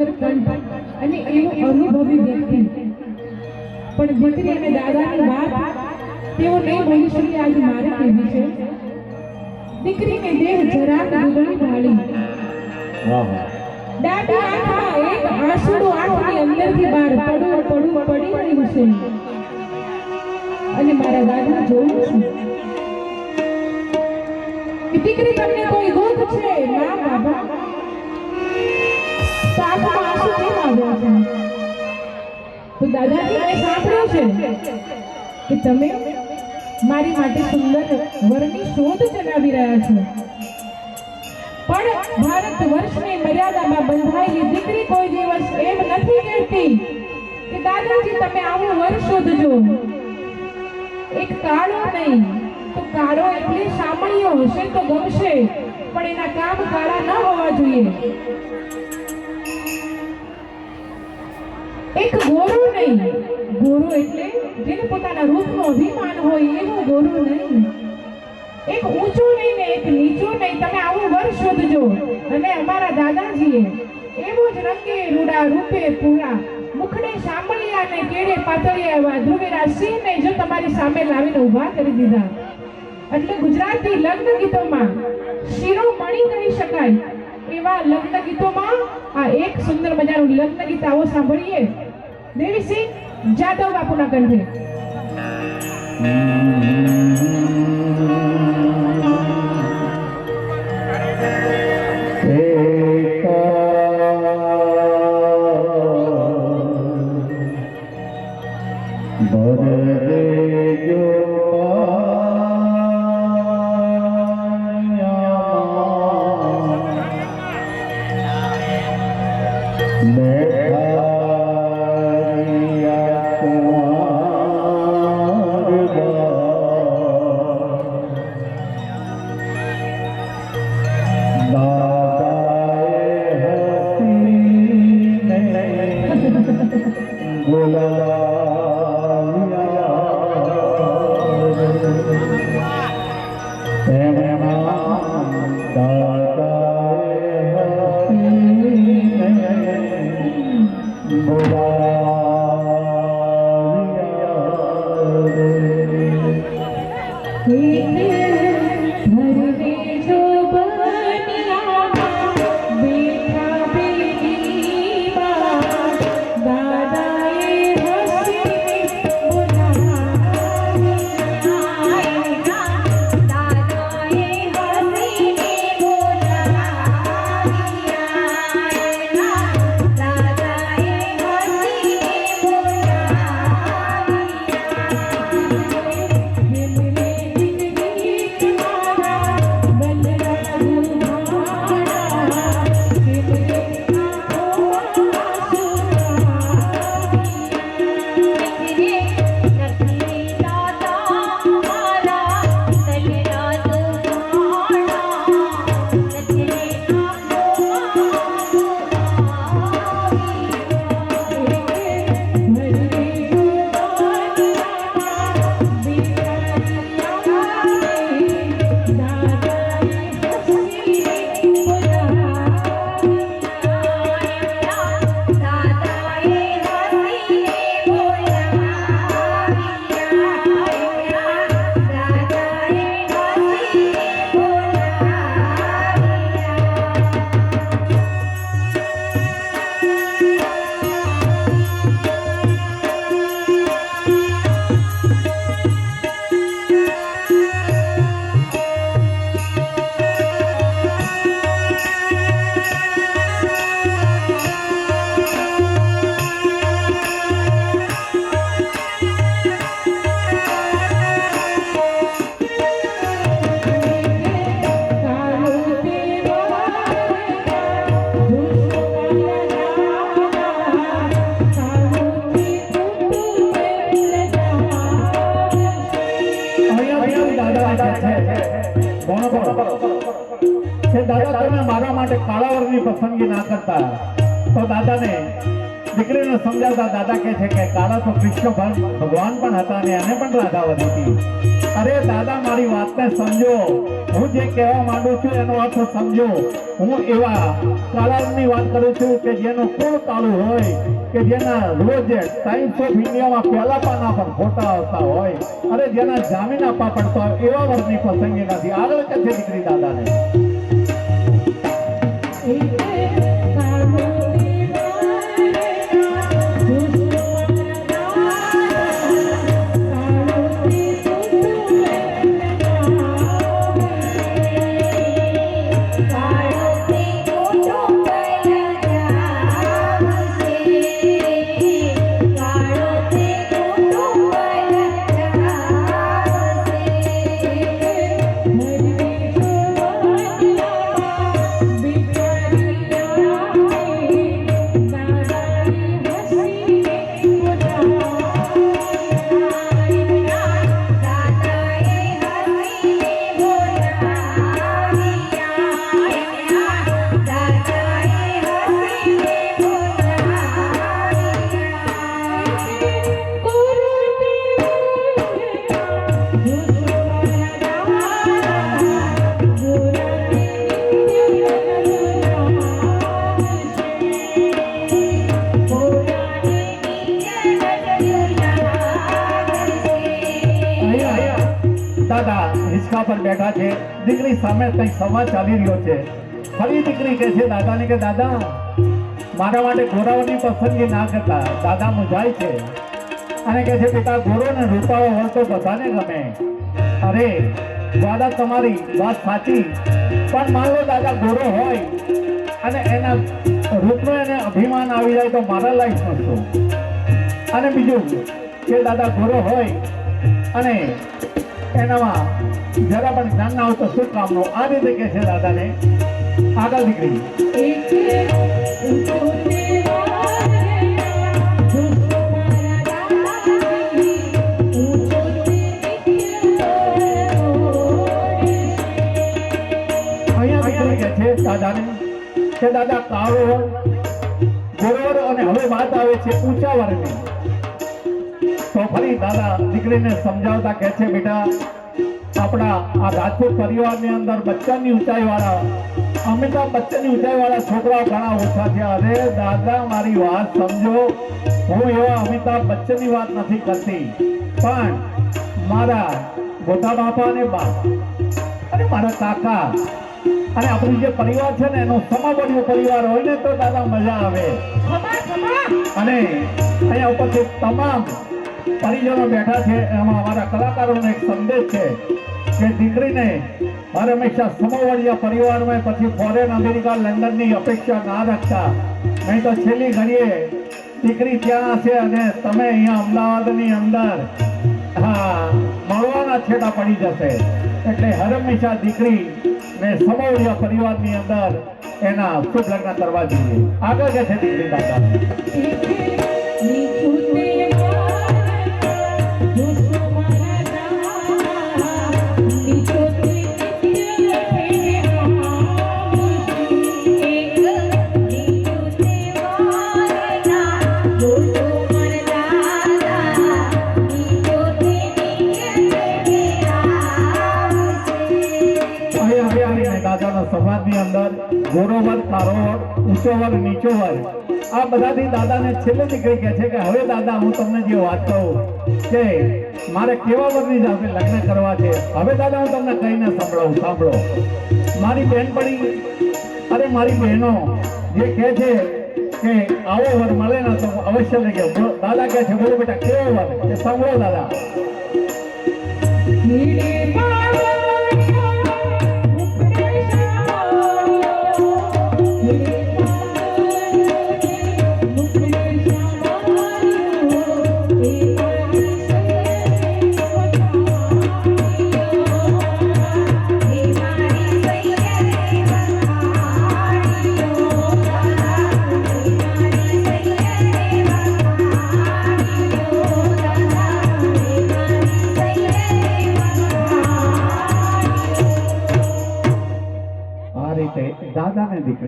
અને એવું અનુભવી વ્યક્તિ. પણ દીકરી અને દાદાની વાત તેઓ નહીં બોલી શકે આજે મારે કહેવી છે. દીકરીને દેહ જરા દુગણી ઢાળી. વાહ આંખમાં એક આંસુડો આંખની અંદરથી બહાર પડું પડું પડી રહ્યું છે. અને મારા દાદા જોઉં છું. દીકરી તમને કોઈ દુઃખ છે? ના બાબા. તો આંખમાં આંસુ કેમ આવ્યા છે તો દાદાજી, મેં સાંભળ્યું છે કે તમે મારી માટે સુંદર વરની શોધ ચલાવી રહ્યા છો. પણ ભારત વર્ષની મર્યાદામાં બંધાયેલી દીકરી કોઈ દિવસ એમ નથી કહેતી કે દાદાજી, તમે આવું વર શોધજો. એક કાળો નહીં, તો કાળો એટલે સામાન્ય હશે તો ગમશે, પણ એના કામ કાળા ન હોવા જોઈએ. એક ગોરુ નહીં. ગોરુ એટલે જેને પોતાના રૂપનો અભિમાન હોય એવો ગોરુ નહીં. એક ઊંચો નહીં ને એક નીચો નહીં. તમે આવું વર શોધજો. અને અમારા દાદાજીએ એવો જ રંગે રૂડા રૂપે પૂરા મુખડે સાંભળ્યા ને કેડે પાતળિયા એવા ધ્રુવેરા સિંહને જો તમારી સામે લાવીને ઊભા કરી દીધા. એટલે ગુજરાતી લગ્ન ગીતોમાં શિરોમણી કહી શકાય. એવા લગ્ન ગીતોમાં આ એક સુંદર મજાનું લગ્ન ગીત આવો સાંભળીએ. દેવીસિંહ જાદવ બાપુના કંઠે ભરવે કે દાદા તમે મારા માટે કાળા વર્ગની પસંદગી ના કરતા. તો દાદાને દીકરીને સમજાવતા દાદા કહે છે કે કાળા તો કૃષ્ણ ભગ- ભગવાન પણ હતા ને એને પણ રાધા હતી અરે દાદા, મારી વાતને સમજો. હું જે કહેવા માંગુ છું એનો અર્થ સમજો. હું એવા કાળાની વાત કરું છું કે જેનું કુળ કાળું હોય, કે જેના રોજ ટાઈમ્સ ઓફ ઇન્ડિયામાં પહેલા પાના પર ફોટા આવતા હોય, અરે જેના જામીન આપવા પડતા હોય, એવા વર્ગની પસંદગી નથી. આગળ કે છે દીકરી દાદાને? દાદા હિંચકા પર બેઠા છે. દીકરી સામે કંઈક સંવાદ ચાલી રહ્યો છે. ફરી દીકરી કહે છે, દાદાને કે દાદા, મારા માટે ઘોડાઓની પસંદગી ના કરતા દાદા મુંજાય છે. અને કહે છે, બેટા, ઘોડો ને હોય તો બધાને ગમે. અરે, દાદા, તમારી વાત સાચી. પણ લો, દાદા, ઘોડો હોય અને એના રૂપનો એને અભિમાન આવી જાય તો મારા લાઈફમાં શું અને બીજું કે, દાદા, ઘોડો હોય અને એનામાં જરા પણ જ્ઞાન ના હોય તો શું કામનો? આ રીતે કહે છે દાદાને. આગળ દીકરી દાદાને. કે દાદા કાળો ગોરવર અને હવે વાત આવે છે ઊંચા વર્ગની ફરી દાદા દીકરીને સમજાવતા કહે છે બેટા આપણા આ રાજપૂત પરિવારની અંદર બચ્ચનની ઊંચાઈ વાળા અમિતાભ બચ્ચનની ઊંચાઈ વાળા છોકરાઓ ઘણા ઓછા છે. અરે દાદા મારી વાત સમજો. હું એવા અમિતાભ બચ્ચનની વાત નથી કરતી. પણ મારા મોટા બાપા અને બા અને મારા કાકા અને આપણું જે પરિવાર છે ને એનો સમબળ્યો પરિવાર હોય ને તો દાદા મજા આવે. અને અહીંયા ઉપરથી તમામ પરિજનો બેઠા છે. એમાં અમારા કલાકારોનો એક સંદેશ છે કે દીકરીને હર હંમેશા સમવડિયા પરિવારમાં પછી ફોરેન અમેરિકા લંડનની અપેક્ષા ના રાખતા. નહીં તો છેલ્લી ઘડીએ દીકરી ત્યાં હશે અને તમે અહીંયા અમદાવાદની અંદર, હા, મળવાના છેડા પડી જશે. એટલે હર હંમેશા દીકરી ને સમવડિયા પરિવારની અંદર એના શુભ લગ્ન કરવા જોઈએ. આગળ કે છે દીકરી દાદા. સમાજની અંદર ગોરો વર્ગ કારો વર્ગ ઊંચો વર્ગ નીચો વર્ગ આ બધાથી દાદાને છેલ્લે નીકળી ગયા છે કે, હવે દાદા, હું તમને જે વાત કહું કે, મારે કેવા વર્ગની સાથે લગ્ન કરવા છે? હવે દાદા, હું તમને કહીને સંભળાવું, સાંભળો. મારી બહેનપણી અરે મારી બહેનો, જે કહે છે કે, આવો વર, મળે ને તો અવશ્ય લઈ ગયો દાદા કહે છે, બોલો બેટા, કેવો વર? સાંભળો દાદા.